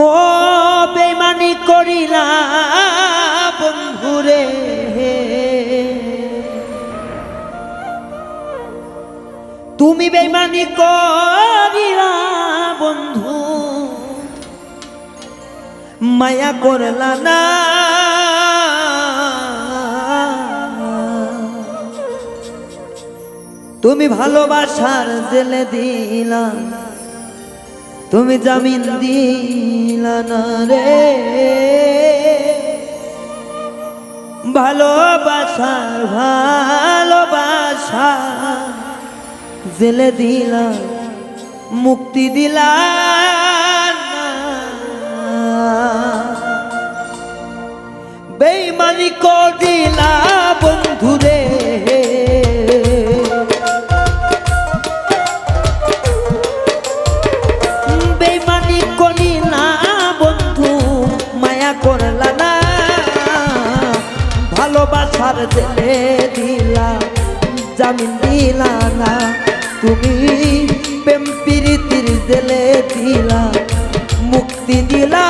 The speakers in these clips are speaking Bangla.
ও বেমানি করিলা বন্ধুরে তুমি বেমানি করিলা বন্ধু। মায়া করলা না। তুমি ভালোবাসার জেলে দিলা। তুমি জামিন দিলা না রে ভালোবাসার ভালোবাসা জেলে দিলা মুক্তি দিলা। বেইমানি করিলা বন্ধুরে জামিন দিলা না। তুমি প্রেম প্রীতির জেলে দিলা। মুক্তি দিলা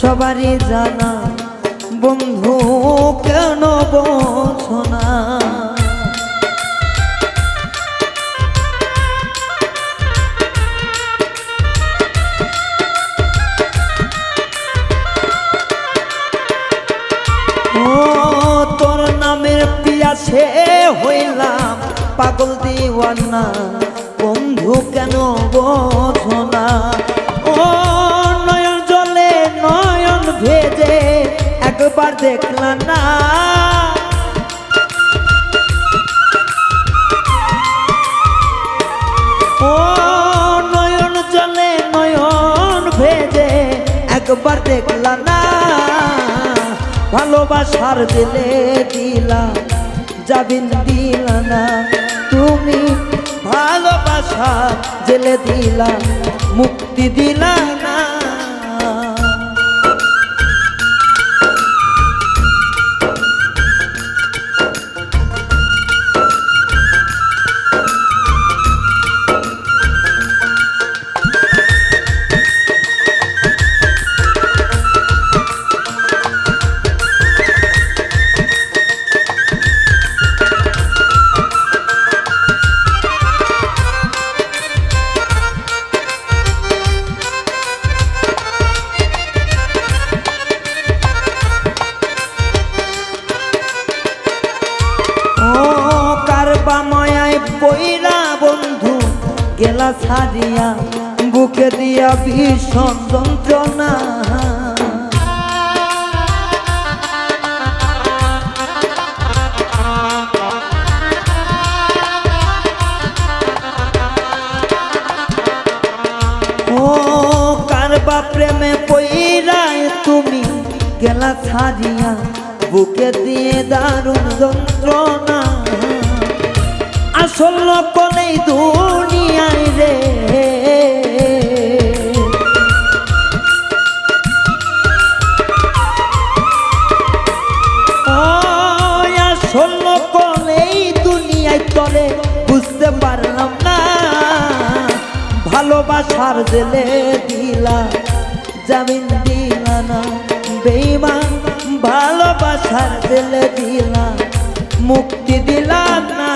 সবারই জানা, বন্ধু কেন বোঝো না? ও, তোর নামের পিয়াসে হইলাম পাগল দিওয়ানা, বন্ধু কেন বোঝো একবার দেখলা না। ও নয়ন জলে নয়ন ভেজে একবার দেখলা না। ভালোবাসার দিলে দিলা যাবিন দিলা না। তুমি ভালোবাসা জেলে দিলা মুক্তি দিলা গেলা ছাড়িয়া বুকে দিয়া ভীষণ যন্ত্রণা। তুমি গেলা ছাড়িয়া বুকে দিয়ে দারুণ যন্ত্রণা। আসল কলেই দুনিয়ায় রে। আসল কলেই দুনিয়ায় তলে বুঝতে পারলাম না। ভালোবাসার জেলে দিলা, জামিন দিলা না। বেইমান ভালোবাসার জেলে দিলা, মুক্তি দিলা না।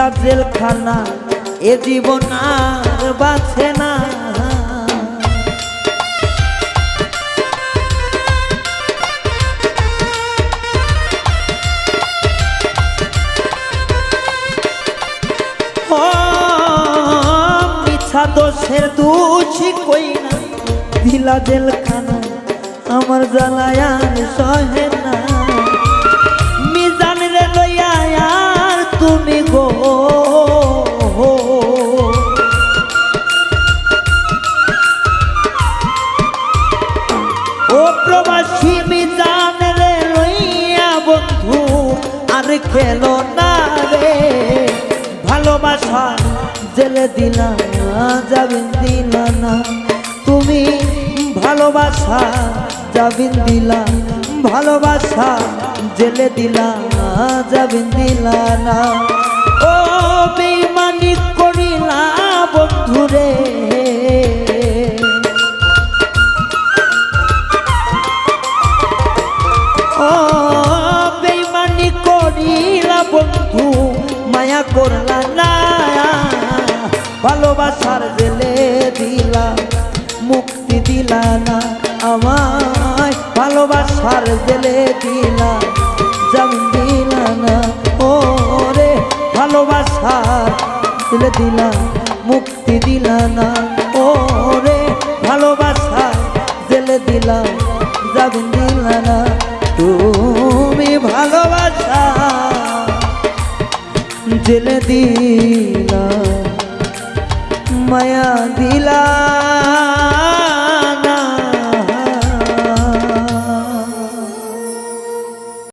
দিলা জেলখানা, এ জীবন আর বাঁচে না। দোষের দোষী কই না? দিলা জেলখানা, আমার জ্বালায়ান সহে না। ভালোবাসা জেলে দিলা যাবেন দিলা না তুমি ভালোবাসা যাবেন দিলা ভালোবাসা জেলে দিলা যাবেন দিলা না ও বেইমানি করিলা বন্ধুরে ও বেইমানি করিলা বন্ধু, মায়া করলা ভালোবাসার জেলে দিলা, মুক্তি দিলা না আমায়। ভালোবাসার জেলে দিলা জামিন দিলা না ও রে ভালোবাসার জেলে দিলা, মুক্তি দিলা না ও রে ভালোবাসা জেলে দিলা যাবেন দিলা না। তুমি ভালোবাসা জেলে দিলা। মায়া দিলা।